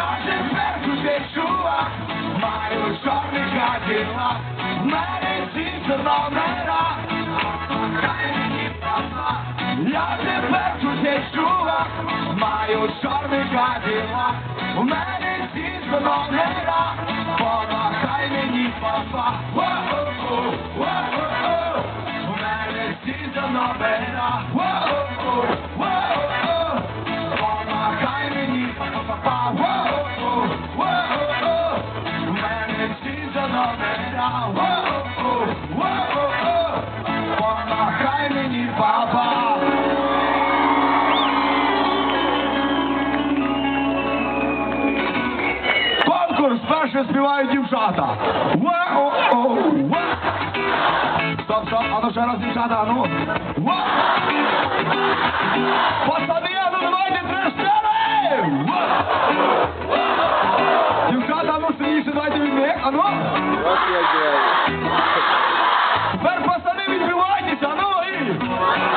кожен першу відчула, маю чорний гаділа, в мене сім'я номера, хай мені папа, я тепер тут відчула, маю чорний гаділа, в мене сім'я номера, помахай мені папа, у мене сім'я номера, Помахай мені баба. Співають дівчата. Стоп, стоп, а ну ще раз дівчата, ну. Ва. давайте відбіг. Ану. Тепер пацани відбивайтеся, ану і.